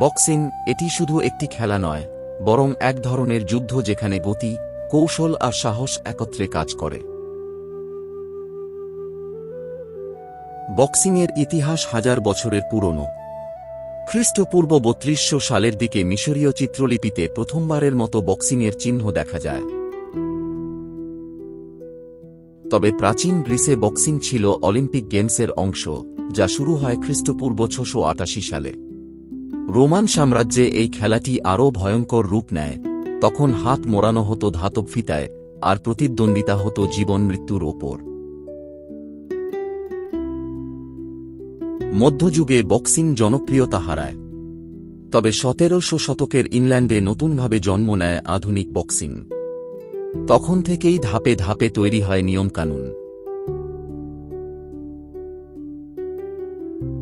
Boxing এটি শুধু একটি খেলা নয়, বরং এক ধরনের যুদ্ধ যেখানে গতি, কৌশল আর সাহস একত্রে কাজ করে। বক্সিংয়ের ইতিহাস হাজার বছরের পুরনো। খ্রিস্টপূর্ব বত্রিশশো সালের দিকে মিশরীয় চিত্রলিপিতে প্রথমবারের মতো বক্সিংয়ের চিহ্ন দেখা যায়। তবে প্রাচীন গ্রিসে বক্সিং ছিল অলিম্পিক গেমসের অংশ, যা শুরু হয় খ্রিস্টপূর্ব ছশো সালে। রোমান সাম্রাজ্যে এই খেলাটি আরও ভয়ঙ্কর রূপ নেয়। তখন হাত মোড়ানো হতো ধাতব ফিতায়, আর প্রতিদ্বন্দ্বিতা হতো জীবন মৃত্যুর ওপর। মধ্যযুগে বক্সিং জনপ্রিয়তা হারায়। তবে সতেরোশো শতকের ইংল্যান্ডে নতুনভাবে জন্ম নেয় আধুনিক বক্সিং। তখন থেকেই ধাপে ধাপে তৈরি হয় নিয়মকানুন।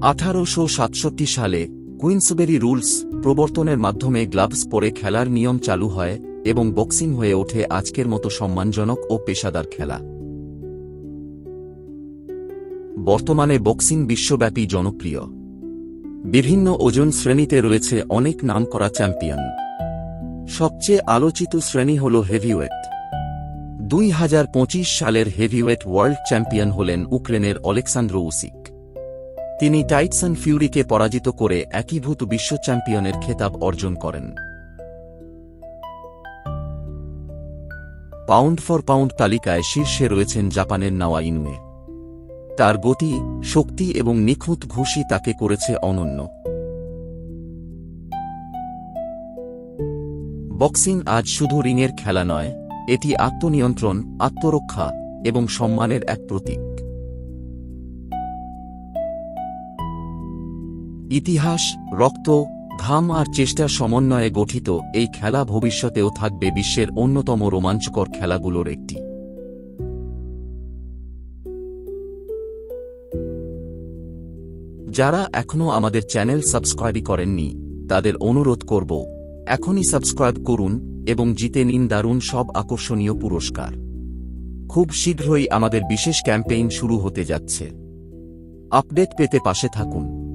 আঠারোশো সাতষট্টি সালে কুইন্সবেরি রুলস প্রবর্তনের মাধ্যমে গ্লাভস পরে খেলার নিয়ম চালু হয় এবং বক্সিং হয়ে ওঠে আজকের মতো সম্মানজনক ও পেশাদার খেলা। বর্তমানে বক্সিং বিশ্বব্যাপী জনপ্রিয়। বিভিন্ন ওজন শ্রেণীতে রয়েছে অনেক নামকরা চ্যাম্পিয়ন। সবচেয়ে আলোচিত শ্রেণি হল হেভিওয়েট। দুই হাজার পঁচিশ সালের হেভিওয়েট ওয়ার্ল্ড চ্যাম্পিয়ন হলেন উক্রেনের অলেক্সান্দ্র উসিক। তিনি টাইটসন ফিউরিকে পরাজিত করে একীভূত বিশ্ব চ্যাম্পিয়নের খেতাব অর্জন করেন। পাউন্ড ফর পাউন্ড তালিকায় শীর্ষে রয়েছেন জাপানের নাওয়া ইনুয়ে। তার গতি, শক্তি এবং নিখুঁত ঘুষি তাকে করেছে অনন্য। বক্সিং আজ শুধু রিংয়ের খেলা নয়, এটি আত্মনিয়ন্ত্রণ, আত্মরক্ষা এবং সম্মানের এক প্রতীক। ইতিহাস, রক্ত, ঘাম আর চেষ্টার সমন্বয়ে গঠিত এই খেলা ভবিষ্যতেও থাকবে বিশ্বের অন্যতম রোমাঞ্চকর খেলাগুলোর একটি। যারা এখনও আমাদের চ্যানেল সাবস্ক্রাইব করেননি, তাদের অনুরোধ করব, এখনই সাবস্ক্রাইব করুন এবং জিতে নিন দারুণ সব আকর্ষণীয় পুরস্কার। খুব শীঘ্রই আমাদের বিশেষ ক্যাম্পেইন শুরু হতে যাচ্ছে। আপডেট পেতে পাশে থাকুন।